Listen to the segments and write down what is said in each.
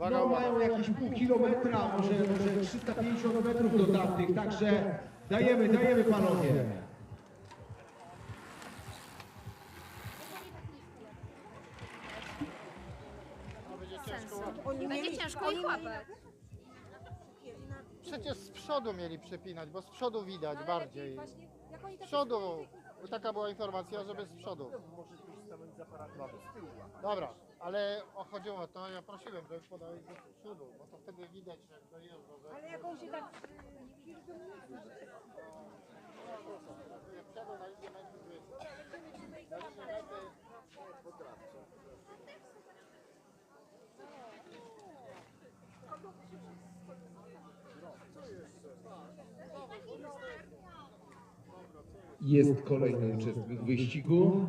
No, mają jakieś pół kilometra, może, może 350 metrów do tamtych, także dajemy, dajemy panowie. Będzie ciężko ich łapać. Przecież z przodu mieli przepinać, bo z przodu widać Ale bardziej. lepiej właśnie, jak oni Z tak przodu. Taka była informacja, żeby z przodu. Dobra, ale o, chodziło o to, ja prosiłem, żeby podałeś do przodu, bo to wtedy widać, jak że- Ale jak on się tak... Na linię tu jest- na linię mety Jest kolejny uczestnik wyścigu.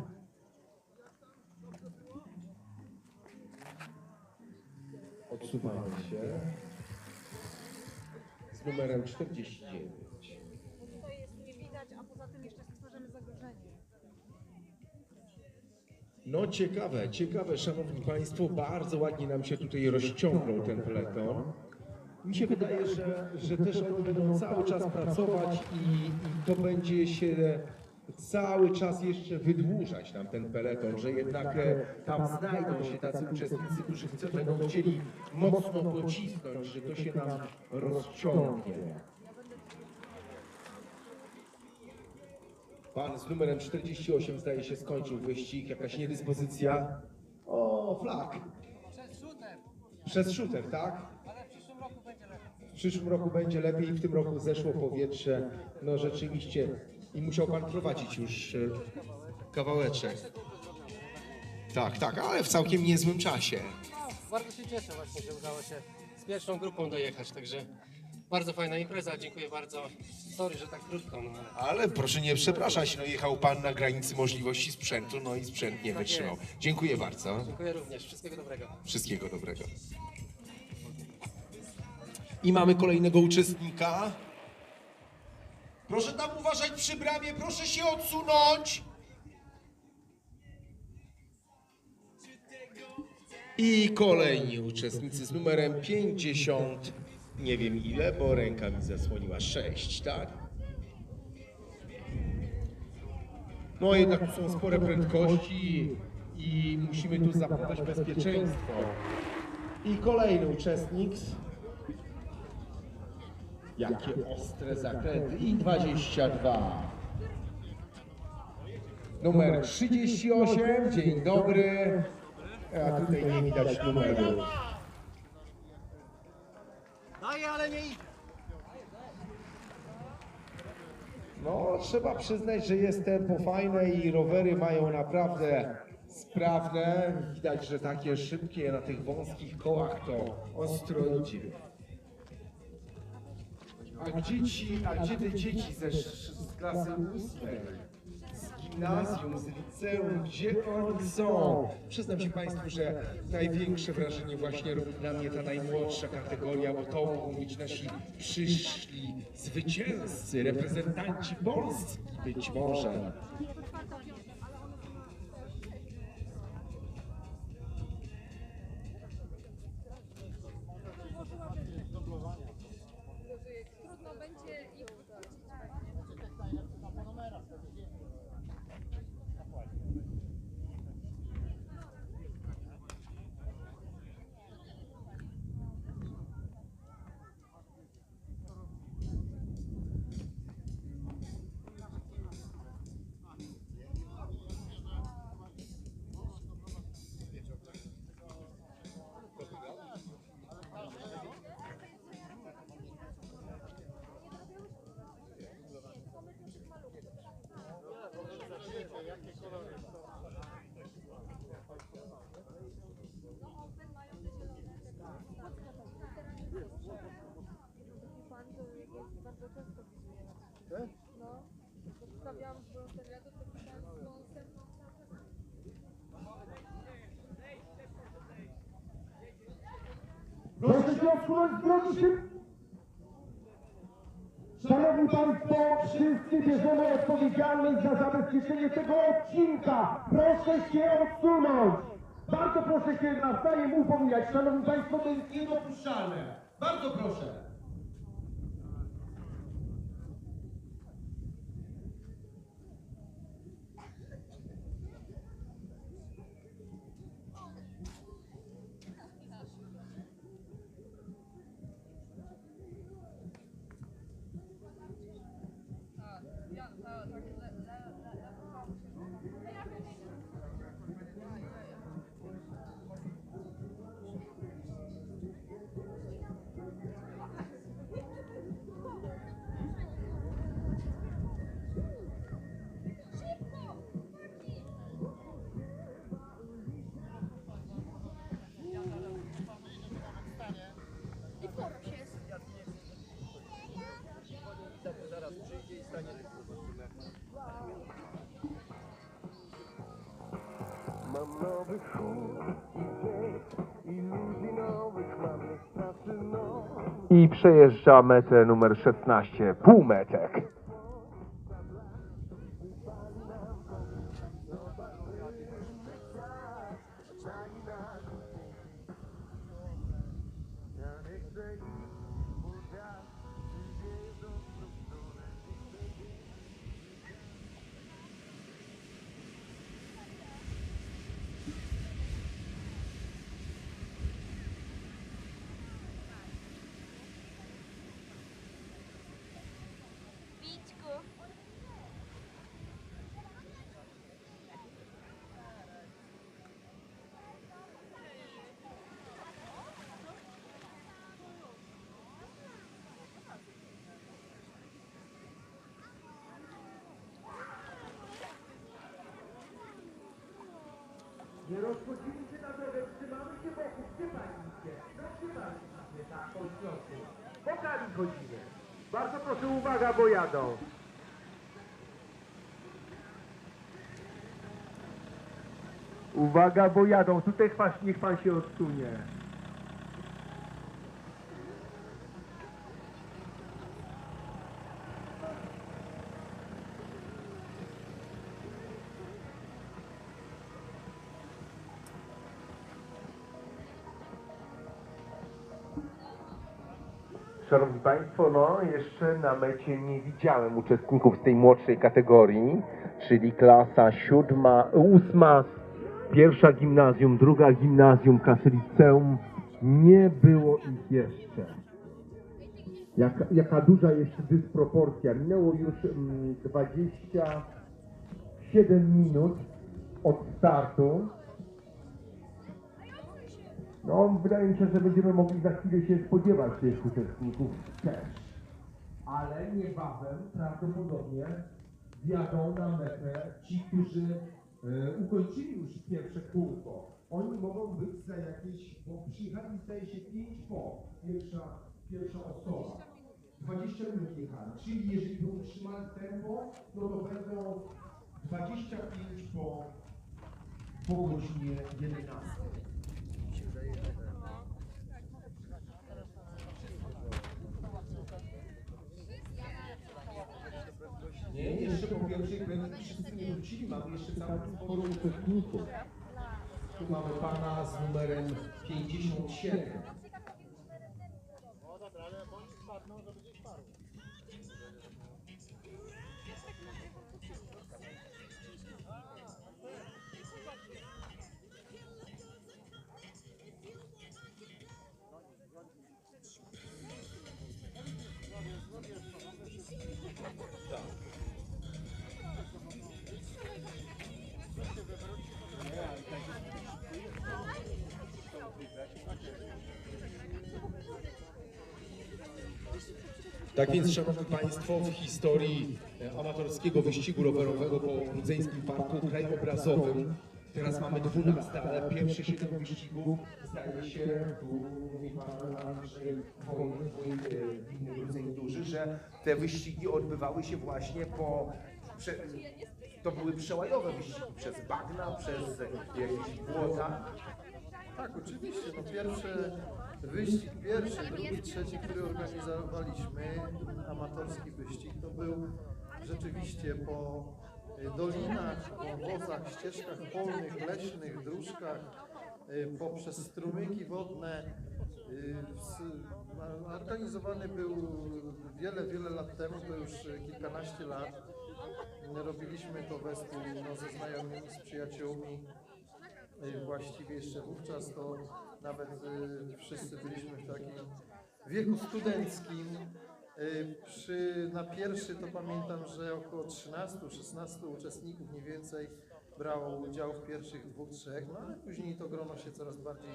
Odsuwamy się. Z numerem 49. To jest nie widać, a poza tym jeszcze stworzymy zagrożenie. No ciekawe, ciekawe, szanowni państwo, bardzo ładnie nam się tutaj rozciągnął ten peleton. Mi się wydaje, że, że też oni będą cały czas pracować i, i to będzie się cały czas jeszcze wydłużać nam ten peleton, że jednak e, tam znajdą się tacy uczestnicy, którzy chcą, będą chcieli mocno pocisnąć, że to się nam rozciągnie. Pan z numerem 48 zdaje się skończył wyścig, jakaś niedyspozycja. O, flag. Przez shooter, Przez shooter, tak? ale w przyszłym roku będzie lepiej. W przyszłym roku będzie lepiej, w tym roku zeszło powietrze. No rzeczywiście. I musiał pan prowadzić już e, kawałeczek. Tak, tak, ale w całkiem niezłym czasie. Bardzo się cieszę właśnie, że udało się z pierwszą grupą dojechać, także bardzo fajna impreza, dziękuję bardzo. Sorry, że tak krótko, no ale Ale proszę nie przepraszać, no jechał pan na granicy możliwości sprzętu, no i sprzęt nie Tak wytrzymał. jest. Dziękuję bardzo. dziękuję również. Wszystkiego dobrego. Wszystkiego dobrego. I mamy kolejnego uczestnika. Proszę tam uważać przy bramie, proszę się odsunąć. I kolejni uczestnicy z numerem 50. Nie wiem ile, bo ręka mi zasłoniła 6, tak? No jednak są spore prędkości i musimy tu zachować bezpieczeństwo. I kolejny uczestnik. Jakie ostre zakręty. I 22. Numer 38. Dzień dobry. A tutaj nie widać numeru. Daję, ale nie. No, trzeba przyznać, że jest tempo fajne i rowery mają naprawdę sprawne. Widać, że takie szybkie na tych wąskich kołach to ostro idzie. A dzieci, a gdzie te dzieci ze, z klasy ósmej? Z gimnazjum, z liceum, gdzie oni są? Przyznam się Państwu, że największe wrażenie właśnie robi na mnie ta najmłodsza kategoria, bo to mogą być nasi przyszli zwycięzcy, reprezentanci Polski być może. Wizuje. No, zostawiałam z wolontariatu, to pisałam z kąsem. Proszę się odsunąć z drogi się. Szanowni Państwo, wszyscy bierzemy odpowiedzialność za zabezpieczenie tego odcinka. Proszę się odsunąć. Bardzo proszę się nawzajem upominać. Szanowni Państwo, to jest niedopuszczalne. Bardzo proszę. I przejeżdża metę numer 16, półmetek. Nie rozchodzimy się na drogę, trzymamy się boku, gdzie pani idzie, tak, chodź proszę. Bokami chodzimy. Bardzo proszę, uwaga, bo jadą. Uwaga, bo jadą. Tutaj chwaś, niech pan się odsunie. Szanowni Państwo, no jeszcze na mecie nie widziałem uczestników z tej młodszej kategorii, czyli klasa siódma, ósma, pierwsza gimnazjum, druga gimnazjum, klasy liceum. Nie było ich jeszcze. Jaka, jaka duża jest dysproporcja. Minęło już mm, 27 minut od startu. No, wydaje mi się, że będziemy mogli za chwilę się spodziewać tych uczestników też. Ale niebawem prawdopodobnie wjadą na metę ci, którzy e, ukończyli już pierwsze kółko. Oni mogą być za jakieś, bo przyjechali zdaje się 5 po, pierwsza, pierwsza osoba. 20 minut jechali, czyli jeżeli by utrzymali tempo, no to będą 25 po, po godzinie 11. Nie, jeszcze po pierwszej kwestii wszyscy nie wrócili, mamy jeszcze całkiem sporo uczestników. Tu mamy pana z numerem 57. Tak więc, Szanowni Państwo, w historii e, amatorskiego wyścigu rowerowego po Rudzeńskim Parku Krajobrazowym teraz mamy 12, ale pierwsze 7 wyścigów zdaje się, tu mówi Pan Andrzej e, Duży, że te wyścigi odbywały się właśnie po... Prze, to były przełajowe wyścigi przez bagna, przez jakieś błota. Tak, oczywiście. No pierwszy wyścig, pierwszy, drugi, trzeci, który organizowaliśmy, amatorski wyścig, to był rzeczywiście po y, dolinach, po wozach, ścieżkach polnych, leśnych, dróżkach, y, poprzez strumyki wodne. ma- Organizowany był wiele, wiele lat temu, to już kilkanaście lat. Robiliśmy to wespół no, ze znajomymi, z przyjaciółmi. Właściwie jeszcze wówczas to nawet y, wszyscy byliśmy w takim wieku studenckim. Y, Przy, na pierwszy to pamiętam, że około 13-16 uczestników mniej więcej brało udział w pierwszych dwóch, trzech, no ale później to grono się coraz bardziej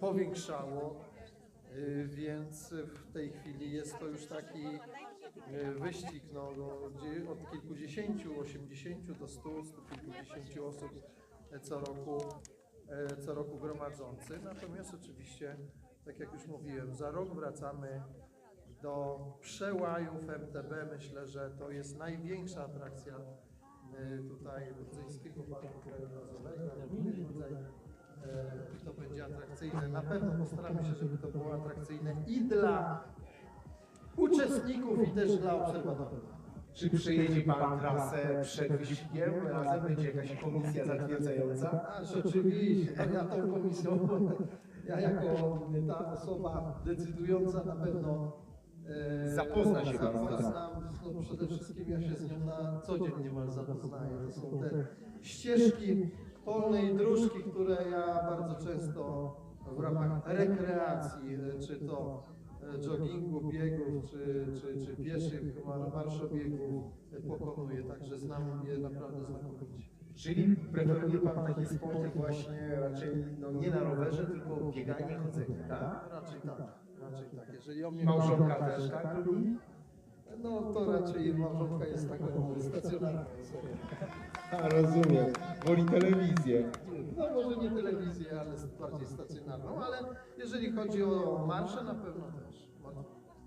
powiększało, y, więc w tej chwili jest to już taki wyścig no, no, od kilkudziesięciu, 80 do 100, 150 osób e, co roku, co roku gromadzący. Natomiast oczywiście, tak jak już mówiłem, za rok wracamy do przełajów MTB. Myślę, że to jest największa atrakcja e, tutaj Rudzyńskiego Parku Krajobrazowego. Tutaj, e, To będzie atrakcyjne. Na pewno postaramy się, żeby to było atrakcyjne i dla uczestników, i też dla obserwatorów. Czy przejedzie Pan trasę przed wyścigiem? Razem będzie jakaś komisja zatwierdzająca? A, rzeczywiście, ja tą komisją, ja jako ta osoba decydująca na pewno e, Zapozna się pan z trasą. zapoznam. No, przede wszystkim ja się z nią na co dzień niemal zapoznaję. To są te ścieżki polnej dróżki, które ja bardzo często w ramach rekreacji, e, czy to joggingu, biegów, czy, czy, czy pieszych mar- marszobiegów e, pokonuję, także znam je naprawdę znakomicie. Czyli preferuje Pan takie sporty właśnie raczej no, nie na rowerze, tylko bieganie, chodzenie, tak? Raczej tak, raczej tak. Jeżeli o mnie Małżonka też tak lubi? No to raczej małżonka jest taką stacjonarną rozumiem. Woli telewizję. No może nie telewizję, ale bardziej stacjonarną, ale jeżeli chodzi o marsze, na pewno też.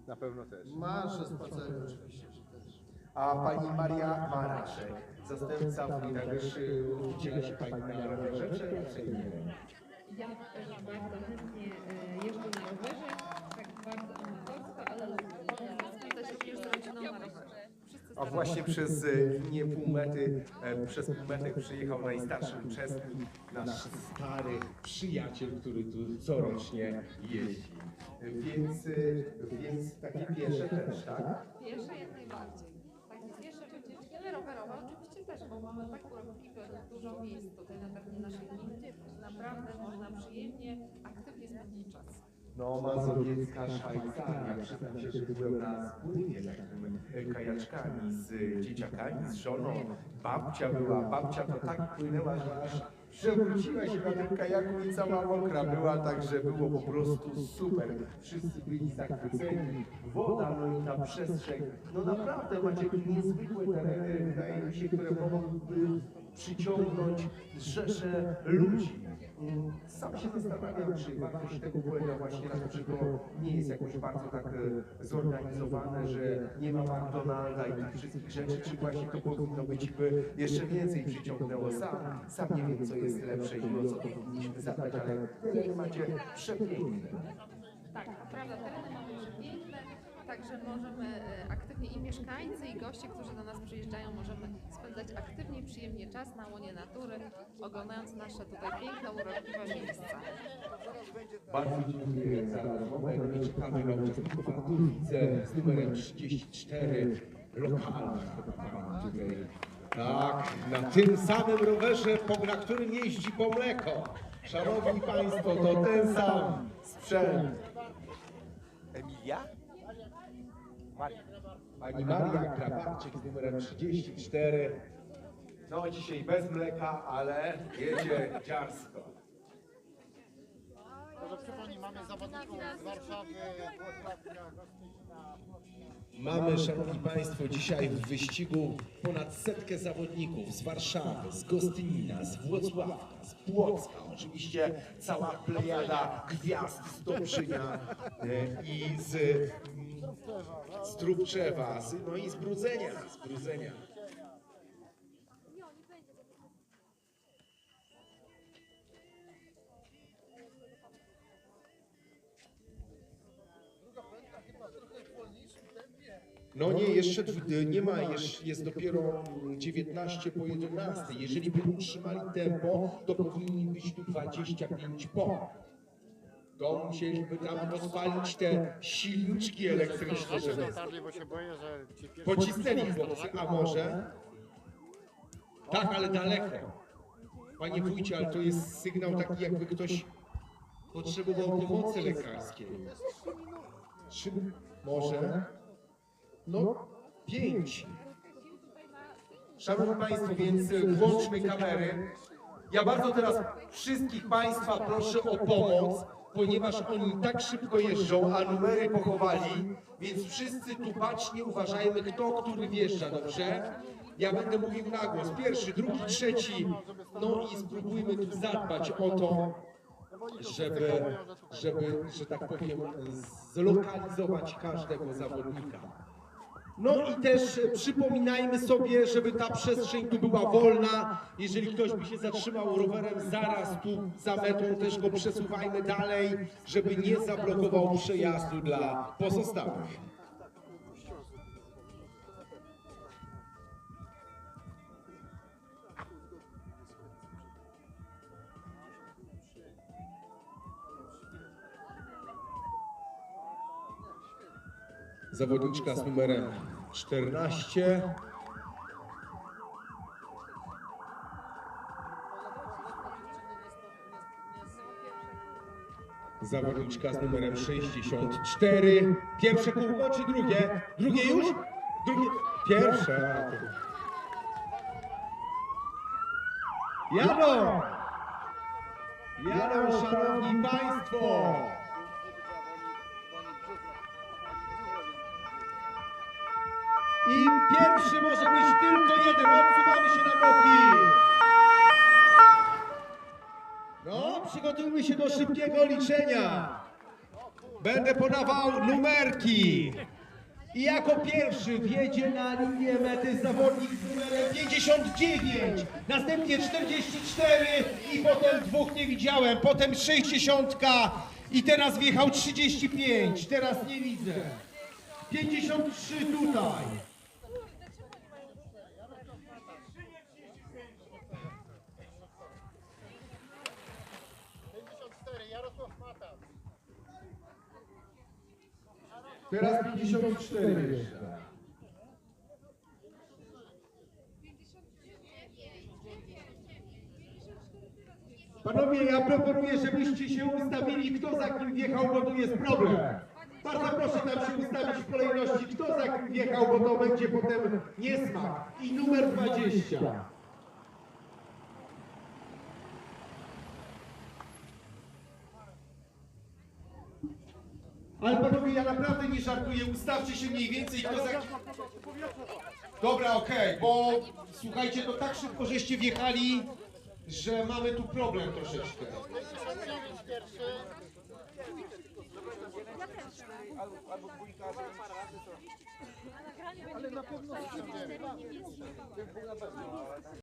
Na pewno też. Marsze, spacery oczywiście, że też. A Pani Maria Maraszek, zastępca wójta Wyszy, udziela się Pani na rowerze, czy raczej nie? Ja też bardzo chętnie e, jeżdżę na rowerze, tak bardzo amatorsko, ale lubię. Spędzać również z rodziną na rowerze. Wszyscy A właśnie przez e, linię półmety, e, przez półmetę przyjechał najstarszy uczestnik, nasz stary przyjaciel, który tu corocznie jeździ. E, Więc, e, więc takie piesze też, tak? Piesze jak najbardziej. Takie piesze wycieczki, ale rowerowe oczywiście też, bo mamy tak urokliwe, dużo miejsc tutaj na terenie naszej gminy. Naprawdę można przyjemnie, aktywnie spędzić czas. No, mazowiecka Szwajcaria. Przyznam się, że byłem na spływie takim e, kajaczkami z dzieciakami, z żoną. Babcia była, babcia to tak płynęła, że aż przewróciła się na tym kajaku i cała mokra była, także było po prostu super. Wszyscy byli zachwyceni. Woda, no i ta przestrzeń. No naprawdę macie niezwykłe tereny, wydaje mi się, które mogłyby przyciągnąć rzesze ludzi. Sam się zastanawiam, czy wartość tego polega właśnie na to nie jest jakoś bardzo tak e, zorganizowane, że nie ma McDonalda i tych wszystkich rzeczy, czy właśnie to powinno być, by jeszcze więcej przyciągnęło. Sam, sam nie wiem, co jest lepsze i o co powinniśmy zadbać, ale macie przepiękne. Tak, prawda, także możemy e, aktywnie i mieszkańcy, i goście, którzy do nas przyjeżdżają, możemy spędzać aktywnie i przyjemnie czas na łonie natury, oglądając nasze tutaj piękne, urokliwe miejsca. Bardzo dziękuję za rozmowę. Czekamy na uczestników Widzę z numerem 34 lokalna. Tak, na tym samym rowerze, po, na którym jeździ po mleko. Szanowni Państwo, to ten sam sprzęt. Emilia? Pani Maria Krabarczyk z numerem 34. No dzisiaj bez mleka, ale jedzie dziarsko. Może przypomnij, mamy zawodników z Warszawy, Włocławka, Mamy, Szanowni Państwo, dzisiaj w wyścigu ponad setkę zawodników z Warszawy, z Gostynina, z Włocławka, z Płocka, oczywiście cała plejada gwiazd z Dobrzynia e, i z, z Trubczewa, no i z Brudzenia, z Brudzenia. No nie, jeszcze nie ma, jest dopiero 19 po 11. Jeżeli by utrzymali tempo, to powinni być tu 25 po. To musieliby tam rozpalić te silniczki elektryczne, żeby Dotarli, bo się boję, że ci pierwsi... pocisnęli chłopcy, a może? Tak, ale daleko. Panie wójcie, ale to jest sygnał taki, jakby ktoś potrzebował pomocy lekarskiej. Trzy, może? No, pięć. Szanowni Państwo, więc włączmy kamery. Ja bardzo teraz wszystkich Państwa proszę o pomoc, ponieważ oni tak szybko jeżdżą, a numery pochowali, więc wszyscy tu bacznie uważajmy, kto który wjeżdża, dobrze? Ja będę mówił na głos. Pierwszy, drugi, trzeci. No i spróbujmy tu zadbać o to, żeby, żeby, że tak powiem, zlokalizować każdego zawodnika. No i też przypominajmy sobie, żeby ta przestrzeń tu była wolna. Jeżeli ktoś by się zatrzymał rowerem zaraz tu za metą, też go przesuwajmy dalej, żeby nie zablokował przejazdu dla pozostałych. Zawodniczka z numerem 14. Zawodniczka z numerem 64. Pierwsze kółko czy drugie? Drugie już? Drugie. Pierwsze. Jadą! Jadą, szanowni państwo! I pierwszy może być tylko jeden. Odsuwamy się na boki. No, przygotujmy się do szybkiego liczenia. Będę podawał numerki. I jako pierwszy wjedzie na linię mety zawodnik z numerem 59, następnie 44 i potem dwóch nie widziałem, potem 60 i teraz wjechał 35, teraz nie widzę. 53 tutaj. Teraz 54 jeszcze. Panowie, ja proponuję, żebyście się ustawili, kto za kim wjechał, bo tu jest problem. Bardzo proszę nam się ustawić w kolejności, kto za kim wjechał, bo to będzie potem niesmak. I numer 20. Ale panowie, ja naprawdę nie żartuję, ustawcie się mniej więcej, kto za... Dobra, okej, bo słuchajcie, to tak szybko żeście wjechali, że mamy tu problem troszeczkę. 59 pierwszy.